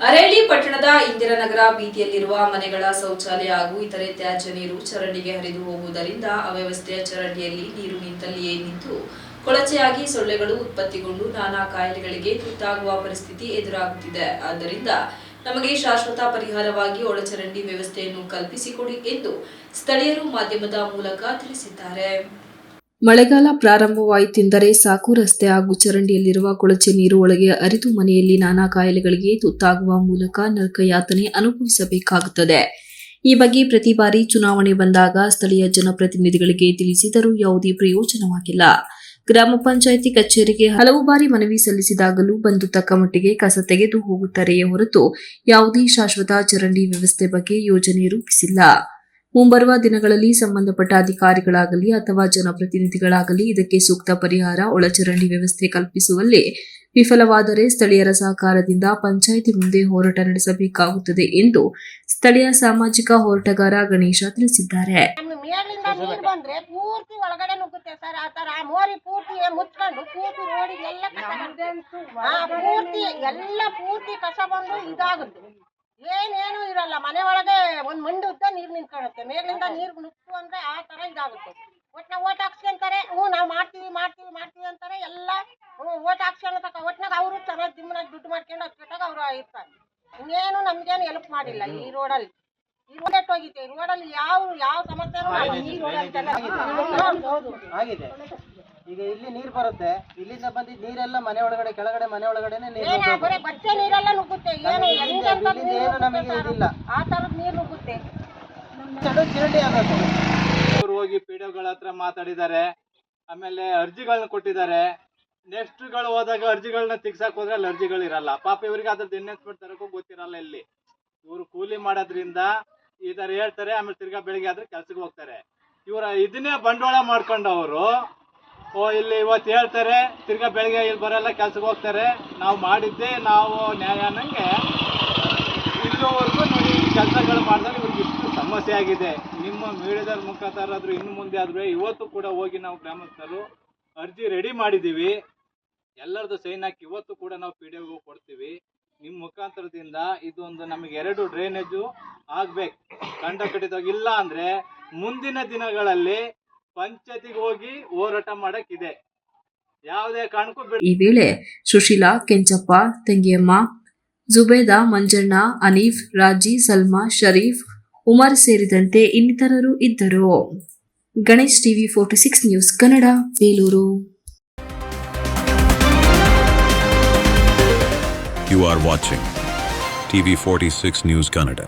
ಅರೇಳಿ ಪಟ್ಟಣದ ಇಂದಿರಾನಗರ ಬೀದಿಯಲ್ಲಿರುವ ಮನೆಗಳ ಶೌಚಾಲಯ ಹಾಗೂ ಇತರೆ ತ್ಯಾಜ್ಯ ನೀರು ಚರಂಡಿಗೆ ಹರಿದು ಹೋಗುವುದರಿಂದ ಅವ್ಯವಸ್ಥೆಯ ಚರಂಡಿಯಲ್ಲಿ ನೀರು ನಿಂತಲ್ಲಿಯೇ ನಿಂತು ಕೊಳಚೆಯಾಗಿ ಸೊಳ್ಳೆಗಳು ಉತ್ಪತ್ತಿಗೊಂಡು ನಾನಾ ಕಾಯಿಲೆಗಳಿಗೆ ತುತ್ತಾಗುವ ಪರಿಸ್ಥಿತಿ ಎದುರಾಗುತ್ತಿದೆ. ಆದ್ದರಿಂದ ನಮಗೆ ಶಾಶ್ವತ ಪರಿಹಾರವಾಗಿ ಒಳಚರಂಡಿ ವ್ಯವಸ್ಥೆಯನ್ನು ಕಲ್ಪಿಸಿಕೊಡಿ ಎಂದು ಸ್ಥಳೀಯರು ಮಾಧ್ಯಮದ ಮೂಲಕ ತಿಳಿಸಿದ್ದಾರೆ. ಮಳೆಗಾಲ ಪ್ರಾರಂಭವಾಯಿತೆಂದರೆ ಸಾಕು ರಸ್ತೆ ಹಾಗೂ ಚರಂಡಿಯಲ್ಲಿರುವ ಕೊಳಚೆ ನೀರು ಒಳಗೆ ಅರಿತು ಮನೆಯಲ್ಲಿ ನಾನಾ ಕಾಯಿಲೆಗಳಿಗೆ ತುತ್ತಾಗುವ ಮೂಲಕ ನರಕಯಾತನೆ ಅನುಭವಿಸಬೇಕಾಗುತ್ತದೆ. ಈ ಬಗ್ಗೆ ಪ್ರತಿ ಬಾರಿ ಚುನಾವಣೆ ಬಂದಾಗ ಸ್ಥಳೀಯ ಜನಪ್ರತಿನಿಧಿಗಳಿಗೆ ತಿಳಿಸಿದರೂ ಯಾವುದೇ ಪ್ರಯೋಜನವಾಗಿಲ್ಲ. ಗ್ರಾಮ ಪಂಚಾಯಿತಿ ಕಚೇರಿಗೆ ಹಲವು ಬಾರಿ ಮನವಿ ಸಲ್ಲಿಸಿದಾಗಲೂ ಬಂದು ತಕ್ಕ ಮಟ್ಟಿಗೆ ಕಸ ತೆಗೆದು ಹೋಗುತ್ತಾರೆಯೇ ಹೊರತು ಯಾವುದೇ ಶಾಶ್ವತ ಚರಂಡಿ ವ್ಯವಸ್ಥೆ ಬಗ್ಗೆ ಯೋಜನೆ ರೂಪಿಸಿಲ್ಲ. ಮುಂಬರುವ ದಿನಗಳಲ್ಲಿ ಸಂಬಂಧಪಟ್ಟ ಅಧಿಕಾರಿಗಳಾಗಲಿ ಅಥವಾ ಜನಪ್ರತಿನಿಧಿಗಳಾಗಲಿ ಇದಕ್ಕೆ ಸೂಕ್ತ ಪರಿಹಾರ ಒಳಚರಂಡಿ ವ್ಯವಸ್ಥೆ ಕಲ್ಪಿಸುವಲ್ಲಿ ವಿಫಲವಾದರೆ ಸ್ಥಳೀಯರ ಸಹಕಾರದಿಂದ ಪಂಚಾಯಿತಿ ಮುಂದೆ ಹೋರಾಟ ನಡೆಸಬೇಕಾಗುತ್ತದೆ ಎಂದು ಸ್ಥಳೀಯ ಸಾಮಾಜಿಕ ಹೋರಾಟಗಾರ ಗಣೇಶ ತಿಳಿಸಿದ್ದಾರೆ. ನಮ್ಮ ಮೇಲಿಂದ ನೀರ್ ಬಂದ್ರೆ ಪೂರ್ತಿ ಒಳಗಡೆ ನುಗ್ಗುತ್ತೆ ಸರ್. ಆ ತರ ಆ ಮೋರಿ ಪೂರ್ತಿ ಮುಚ್ಕೊಂಡು ಪೂರ್ತಿ ರೋಡಿಗೆಲ್ಲ ಕಸ ಬರುತ್ತೆ. ಆ ಪೂರ್ತಿ ಎಲ್ಲ ಪೂರ್ತಿ ಕಸ ಬಂದು ಇದಾಗುತ್ತೆ. ಏನೇನು ಇರಲ್ಲ. ಮನೆ ಒಳಗೆ ಒಂದ್ ಮಂಡಿ ಉದ್ದ ನೀರ್ ನಿಂತ್ಕೊಳ್ಳುತ್ತೆ. ಮೇಲಿಂದ ನೀರ್ ನುಗ್ಗು ಅಂದ್ರೆ ಆ ತರ ಇದಾಗುತ್ತೆ. ಒಟ್ನ ಓಟ್ ಹಾಕ್ಸ್ಕೊಂತಾರೆ ಹ್ಞೂ ನಾವು ಮಾಡ್ತೀವಿ ಮಾಡ್ತೀವಿ ಮಾಡ್ತೀವಿ ಅಂತಾರೆ. ಎಲ್ಲ ಹ್ಞೂ ಓಟ್ ಹಾಕ್ಸ್ಕೊಂಡು ತಕ ಒಟ್ನಾಗ ಅವರು ಚೆನ್ನಾಗಿ ದಿಮ್ಮನಾಗಿ ದುಡ್ಡು ಮಾಡ್ಕೊಂಡು ಅಷ್ಟೊತ್ತಾಗ ಅವ್ರು ಇರ್ತಾರೆ. ಇನ್ನೇನು ನಮ್ಗೇನು ಹೆಲ್ಪ್ ಮಾಡಿಲ್ಲ ಈ ರೋಡಲ್ಲಿ. ಈ ರೋಡ್ ಹೋಗಿತ್ತೆ ಈ ರೋಡಲ್ಲಿ ಯಾವ ಯಾವ ಸಮಸ್ಯೆನೂ ಈ ರೋಡಲ್ಲಿ. ಆಗಿದೆ. ಈಗ ಇಲ್ಲಿ ನೀರ್ ಬರುತ್ತೆ. ಇಲ್ಲಿಂದ ಬಂದಿದ್ ನೀರೆಲ್ಲ ಮನೆ ಒಳಗಡೆ ಕೆಳಗಡೆ ಮನೆ ಒಳಗಡೆನೆ ನೀರು ಏನ ಬರೀ ಬಚ್ಚೆ ನೀರೆಲ್ಲ ನುಗ್ಗುತ್ತೆ. ಏನು ಇಲ್ಲಿಂದ- ಎಂತೆಂಥದ್ ಇಲ್ಲಿಂದ ನೀರು ಏನು ನಮಗೆ ಇದಿಲ್ಲ. ಆ ತರದ್ ನೀರು ನುಗ್ಗುತ್ತೆ. ಚಿರಟಿ ಅವ್ರು ಹೋಗಿ ಪಿ ಹತ್ರ ಮಾತಾಡಿದ್ದಾರೆ. ಆಮೇಲೆ ಅರ್ಜಿಗಳನ್ನ ಕೊಟ್ಟಿದ್ದಾರೆ. ನೆಕ್ಸ್ಟ್ಗಳು ಹೋದಾಗ ಅರ್ಜಿಗಳನ್ನ ತೆಗ್ಸಕ್ ಹೋದ್ರೆ ಅಲ್ಲಿ ಅರ್ಜಿಗಳು ಇರಲ್ಲ. ಪಾಪ ಇವ್ರಿಗೆ ಅದ್ರದ್ದು ಎನ್ನೆಸ್ಮೆಂಟ್ ತರಕ್ಕೂ ಗೊತ್ತಿರಲ್ಲ ಇಲ್ಲಿ. ಇವರು ಕೂಲಿ ಮಾಡೋದ್ರಿಂದ ಈ ತರ ಹೇಳ್ತಾರೆ ಆಮೇಲೆ ತಿರ್ಗಾ ಬೆಳಿಗ್ಗೆ ಆದ್ರೆ ಕೆಲ್ಸಕ್ಕೆ ಹೋಗ್ತಾರೆ. ಇವರ ಇದನ್ನೇ ಬಂಡವಾಳ ಮಾಡ್ಕೊಂಡವರು. ಅವರು ಓ, ಇಲ್ಲಿ ಇವತ್ತು ಹೇಳ್ತಾರೆ, ತಿರ್ಗಾ ಬೆಳಗ್ಗೆ ಇಲ್ಲಿ ಬರೋಲ್ಲ, ಕೆಲ್ಸಕ್ಕೆ ಹೋಗ್ತಾರೆ. ನಾವು ಮಾಡಿದ್ದೆ ನಾವು ನ್ಯಾಯ ಅನ್ನಂಗೆ ಇಲ್ಲಿವರೆಗೂ ನೋಡಿ ಕೆಲಸಗಳು ಮಾಡಿದಾಗ ಇವ್ರಿಗೆ ಇಷ್ಟು ಸಮಸ್ಯೆ ಆಗಿದೆ. ನಿಮ್ಮ ಮೀಡಿಯಾದ ಮುಖಾಂತರ ಆದರೂ ಇನ್ನು ಮುಂದೆ ಆದರೂ ಇವತ್ತು ಕೂಡ ಹೋಗಿ ನಾವು ಗ್ರಾಮಸ್ಥರು ಅರ್ಜಿ ರೆಡಿ ಮಾಡಿದ್ದೀವಿ. ಎಲ್ಲರದ್ದು ಸೈನ್ ಹಾಕಿ ಇವತ್ತು ಕೂಡ ನಾವು ಪಿ ಡಿ ಕೊಡ್ತೀವಿ. ನಿಮ್ಮ ಮುಖಾಂತರದಿಂದ ಇದೊಂದು ನಮಗೆ ಎರಡು ಡ್ರೈನೇಜು ಆಗ್ಬೇಕು. ಕಂಡ ಕಟ್ಟಿದಾಗ ಇಲ್ಲ ಅಂದರೆ ಮುಂದಿನ ದಿನಗಳಲ್ಲಿ ಪಂಚಾಯತಿಗೆ ಹೋಗಿ ಹೋರಾಟ ಮಾಡಕ್ಕಿದೆ. ಯಾವುದೇ ಕಾರಣಕ್ಕೂ ಬಿಡ್ ಈ ವೇಳೆ ಸುಶೀಲಾ ಕೆಂಚಪ್ಪ ತಂಗಿಯಮ್ಮ ಜುಬೇದಾ ಮಂಜಣ್ಣ ಅನೀಫ್ ರಾಜಿ ಸಲ್ಮಾ ಶರೀಫ್ ಉಮರ್ ಸೇರಿದಂತೆ ಇನ್ನಿತರರು ಇದ್ದರು. Ganesh TV forty six news Kannada Belur. You are watching TV46 News Kannada.